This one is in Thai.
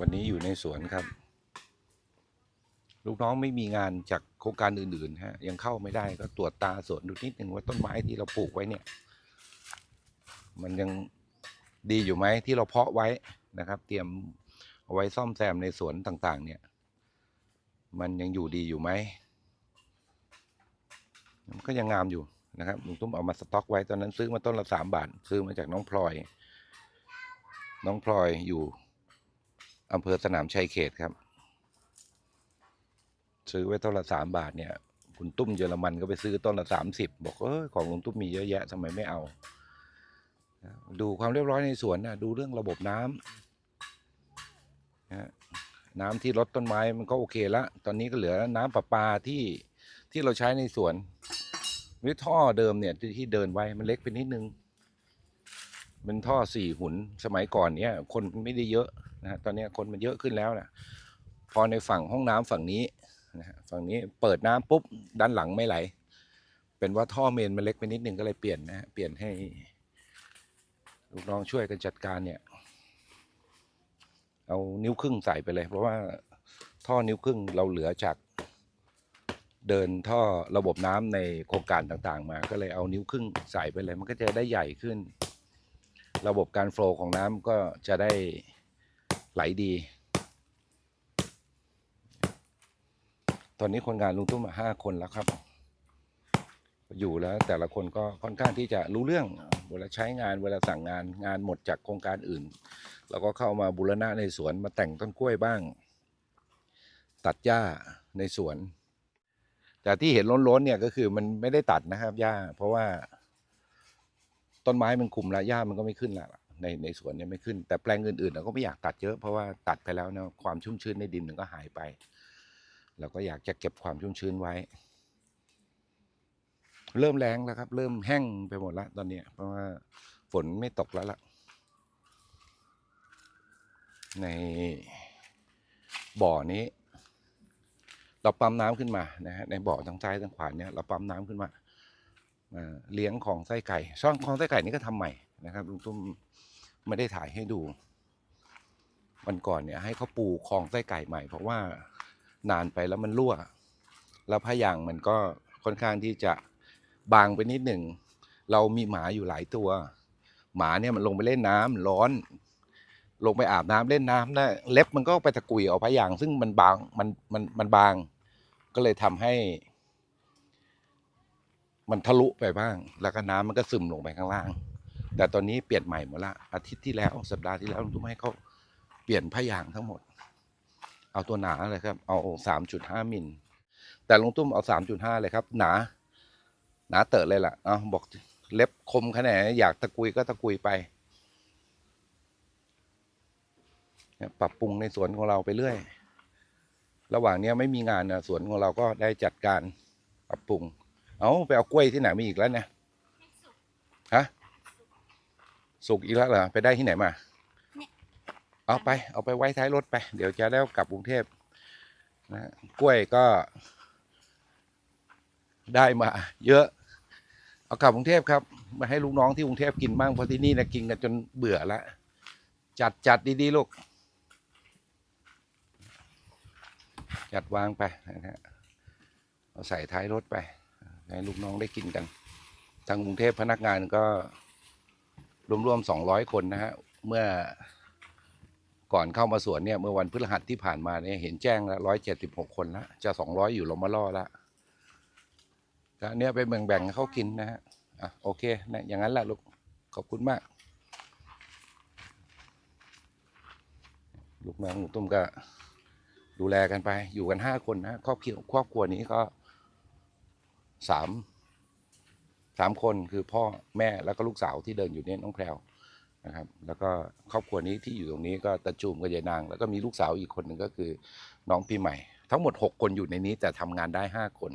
วันนี้อยู่ในสวนครับ ลูกน้องไม่มีงานจากโครงการอื่นๆฮะยังเข้าไม่ได้ก็ตรวจตาสวนดูนิดหนึ่งว่าต้นไม้ที่เราปลูกไว้เนี่ย มันยังดีอยู่ไหมที่เราเพาะไว้นะครับ เตรียมเอาไว้ซ่อมแซมในสวนต่างๆ เนี่ย มันยังอยู่ดีอยู่ไหมมันก็ยังงามอยู่นะครับลุงตุ้มเอามาสต็อกไว้ตอนนั้นซื้อมาต้นละสามบาท ซื้อมาจากน้องพลอย น้องพลอยอยู่ อำเภอสนามชัยเขตครับ ซื้อไว้ต้นละสามบาทเนี่ย คุณตุ้มเยอรมันก็ไปซื้อต้นละสามสิบบอกเออของลุงตุ้มมีเยอะแยะทำไมไม่เอา ดูความเรียบร้อยในสวนนะดูเรื่องระบบน้ำนะน้ำที่ลดต้นไม้มันก็โอเคละ ตอนนี้ก็เหลือน้ำประปาที่ที่เราใช้ในสวนวิท่อเดิมเนี่ยที่ที่เดินไว้มันเล็กไปนิดนึง เป็นท่อสี่หุนสมัยก่อนเนี้ยคนไม่ได้เยอะนะตอนนี้คนมันเยอะขึ้นแล้วนะพอในฝั่งห้องน้ำฝั่งนี้นะฮะฝั่งนี้เปิดน้ำปุ๊บด้านหลังไม่ไหล เป็นว่าท่อเมนมันเล็กไปนิดนึงก็เลยเปลี่ยนนะฮะเปลี่ยนให้ลูกน้องช่วยกันจัดการเนี่ย เอานิ้วครึ่งใส่ไปเลย เพราะว่าท่อนิ้วครึ่งเราเหลือจากเดินท่อระบบน้ำในโครงการต่างๆ มา ก็เลยเอานิ้วครึ่งใส่ไปเลย มันก็จะได้ใหญ่ขึ้น ระบบการโฟล์ของน้ำก็จะได้ไหลดี ตอนนี้คนงานลุงตุ้มห้าคนแล้วครับ อยู่แล้วแต่ละคนก็ค่อนข้างที่จะรู้เรื่องเวลาใช้งานเวลาสั่งงานงานหมดจากโครงการอื่น เราก็เข้ามาบูรณะในสวนมาแต่งต้นกล้วยบ้าง ตัดหญ้าในสวน แต่ที่เห็นล้นๆเนี่ยก็คือมันไม่ได้ตัดนะครับหญ้าเพราะว่า ต้นไม้มันคุมแล้วหญ้ามันก็ไม่ขึ้นแล้วในในสวนเนี่ยไม่ขึ้น แต่แปลงอื่นๆเราก็ไม่อยากตัดเยอะเพราะว่าตัดไปแล้วเนี่ยความชุ่มชื้นในดินมันก็หายไป เราก็อยากจะเก็บความชุ่มชื้นไว้ เริ่มแรงแล้วครับ เริ่มแห้งไปหมดแล้วตอนเนี้ยเพราะว่าฝนไม่ตกแล้วล่ะ ในบ่อนี้ เราปั๊มน้ำขึ้นมานะฮะในบ่อทางซ้ายทางขวาเนี่ยเราปั๊มน้ำขึ้นมา เลี้ยงของไส้ไก่ ช่องของไส้ไก่นี่ก็ทำใหม่นะครับลุงตุ้มไม่ได้ถ่ายให้ดู วันก่อนเนี่ยให้เขาปูคลองไส้ไก่ใหม่ เพราะว่านานไปแล้วมันรั่ว แล้วพยางมันก็ค่อนข้างที่จะบางไปนิดหนึ่ง เรามีหมาอยู่หลายตัว หมาเนี่ยมันลงไปเล่นน้ำร้อน ลงไปอาบน้ำเล่นน้ำนะเล็บมันก็ไปตะกุยออกพยาง ซึ่งมันบางมันมันมันบาง ก็เลยทำให้ มันทะลุไปบ้าง แล้วก็น้ำมันก็ซึมลงไปข้างล่าง แต่ตอนนี้เปลี่ยนใหม่หมดละอาทิตย์ที่แล้วสัปดาห์ที่แล้วลุงตุ้มให้เขาเปลี่ยนพยางทั้งหมด เอาตัวหนาเลยครับ เอาสามจุดห้ามิลแต่ลุงตุ้มเอาสามจุดห้าเลยครับ หนา หนาเตอะเลยล่ะเอาบอกเล็บคมขนาดอยากตะกุยก็ตะกุยไปปรับปรุงในสวนของเราไปเรื่อย ระหว่างเนี้ยไม่มีงานนะสวนของเราก็ได้จัดการปรับปรุง เอาไปเอากล้วยที่ไหนมาอีกแล้วเนี่ยฮะสุกอีกแล้วเหรอไปได้ที่ไหนมา เอาไป เอาไปไว้ท้ายรถไป เดี๋ยวจะได้กลับกรุงเทพนะกล้วยก็ ได้มา เยอะ เอากลับกรุงเทพครับ มาให้ลูกน้องที่กรุงเทพกินบ้างเพราะที่นี่นะกินกันจนเบื่อแล้วจัดจัดดีๆลูก จัดวางไปนะฮะเอาใส่ท้ายรถไป ให้ลูกน้องได้กินกัน ทางกรุงเทพพนักงานก็รวมๆสองร้อยคนนะฮะ เมื่อก่อนเข้ามาสวนเนี่ย เมื่อวันพฤหัสที่ผ่านมาเนี่ยเห็นแจ้งแล้วร้อยเจ็ดสิบหกคนล้วจะสองร้อยอยู่ลมาล่อล้วก็เนี่ยไปแบ่งๆเขากินนะฮะอะโอเคนะอย่างนั้นแหละลูกขอบคุณมาก ลูกน้องหนูตุ้มก็ดูแลกันไปอยู่กันห้าคนนะครอบครัวครอบครัวนี้ก็ สามสามคนคือพ่อแม่แล้วก็ลูกสาวที่เดินอยู่เนี่ยน้องแพรวนะครับ แล้วก็ครอบครัวนี้ที่อยู่ตรงนี้ก็ตะจูมกับยายนาง แล้วก็มีลูกสาวอีกคนหนึ่งก็คือน้องปีใหม่ ทั้งหมดหกคนอยู่ในนี้แต่ทำงานได้ห้าคน